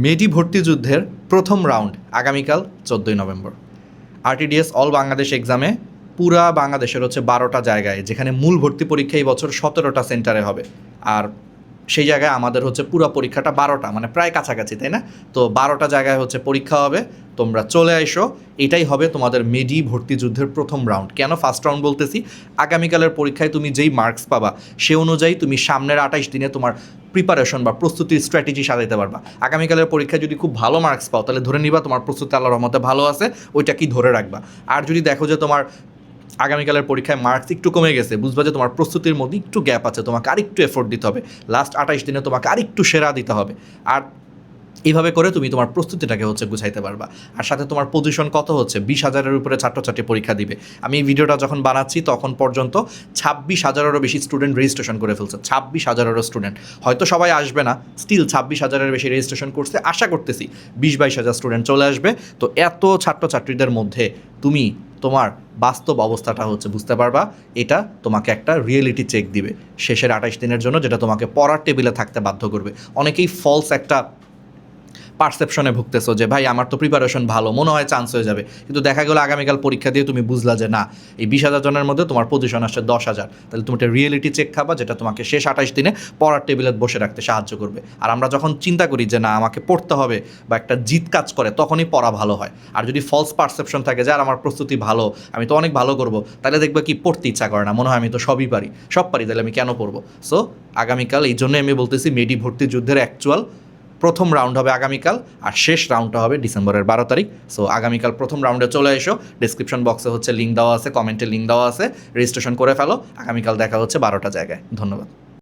মেডি ভর্তি যুদ্ধের প্রথম রাউন্ড আগামীকাল চোদ্দোই নভেম্বর। আরটিডিএস অল বাংলাদেশ এক্সামে পুরা বাংলাদেশের হচ্ছে বারোটা জায়গায়, যেখানে মূল ভর্তি পরীক্ষা এই বছর সতেরোটা সেন্টারে হবে। আর সেই জায়গায় আমাদের হচ্ছে পুরো পরীক্ষাটা বারোটা মানে প্রায় কাছাকাছি, তাই না? তো বারোটা জায়গায় হচ্ছে পরীক্ষা হবে, তোমরা চলে এসো এটাই হবে তোমাদের মেডি ভর্তি যুদ্ধের প্রথম রাউন্ড কেন ফার্স্ট রাউন্ড বলতেছি? আগামীকালের পরীক্ষায় তুমি যেই মার্কস পাবা, সে অনুযায়ী তুমি সামনের আঠাইশ দিনে তোমার প্রিপারেশন বা প্রস্তুতির স্ট্র্যাটেজি সাজাইতে পারবা। আগামীকালের পরীক্ষায় যদি খুব ভালো মার্কস পাও, তাহলে ধরে নিবা তোমার প্রস্তুতি আল্লাহর রহমতে ভালো আছে, ওইটা কি ধরে রাখবা। আর যদি দেখো যে তোমার আগামীকালের পরীক্ষায় মার্কস একটু কমে গেছে। বুঝবা যে তোমার প্রস্তুতির মধ্যে একটু গ্যাপ আছে, তোমাকে আরেকটু এফোর্ট দিতে হবে। লাস্ট আঠাইশ দিনে তোমাকে আরেকটু সেরা দিতে হবে। আর এইভাবে করে তুমি তোমার প্রস্তুতিটাকে হচ্ছে গুছাইতে পারবা। আর সাথে তোমার পজিশন কত হচ্ছে? বিশ হাজারের উপরে ছাত্রছাত্রী পরীক্ষা দিবে। আমি এই ভিডিওটা যখন বানাচ্ছি, তখন পর্যন্ত ছাব্বিশ হাজারেরও বেশি স্টুডেন্ট রেজিস্ট্রেশন করে ফেলছে। ছাব্বিশ হাজারেরও স্টুডেন্ট হয়তো সবাই আসবে না স্টিল ছাব্বিশ হাজারের বেশি রেজিস্ট্রেশন করছে। আশা করতেছি বিশ বাইশ হাজার স্টুডেন্ট চলে আসবে। তো এত ছাত্রছাত্রীদের মধ্যে তুমি তোমার বাস্তব অবস্থাটা হচ্ছে, বুঝতে পারবা? এটা তোমাকে একটা রিয়েলিটি চেক দিবে। শেষের আঠাশ দিনের জন্য যেটা তোমাকে পড়ার টেবিলে থাকতে বাধ্য করবে। অনেকেই ফলস একটা পারসেপশনে ভুগতেছো যে, ভাই, আমার তো প্রিপারেশন ভালো, মনে হয় চান্স হয়ে যাবে। কিন্তু দেখা গেলো আগামীকাল পরীক্ষা দিয়ে তুমি বুঝলা যে, না, এই বিশ হাজার জনের মধ্যে তোমার পজিশন আসছে দশ হাজার। তাহলে তুমি একটা রিয়েলিটি চেক খাবা যেটা তোমাকে শেষ আঠাশ দিনে পড়ার টেবিলে বসে রাখতে সাহায্য করবে। আর আমরা যখন চিন্তা করি যে, না, আমাকে পড়তে হবে বা একটা জিত কাজ করে, তখনই পড়া ভালো হয়। আর যদি ফলস পারসেপশন থাকে যে, আর আমার প্রস্তুতি ভালো, আমি তো অনেক ভালো করব, তাহলে দেখবে কি পড়তে ইচ্ছা করে না। মনে হয় আমি তো সবই পারি, সব পারি, তাহলে আমি কেন পড়ব? সো আগামীকাল এই জন্য আমি বলতেছি, মেডি ভর্তি যুদ্ধের অ্যাকচুয়াল প্রথম রাউন্ড হবে আগামীকাল আর শেষ রাউন্ডটা হবে ডিসেম্বরের বারো তারিখ। সো আগামীকাল প্রথম রাউন্ডে চলে এসো। ডিসক্রিপশন বক্সে হচ্ছে লিঙ্ক দেওয়া আছে কমেন্টে লিঙ্ক দেওয়া আছে। রেজিস্ট্রেশন করে ফেলো। আগামীকাল দেখা হচ্ছে বারোটা জায়গায়। ধন্যবাদ।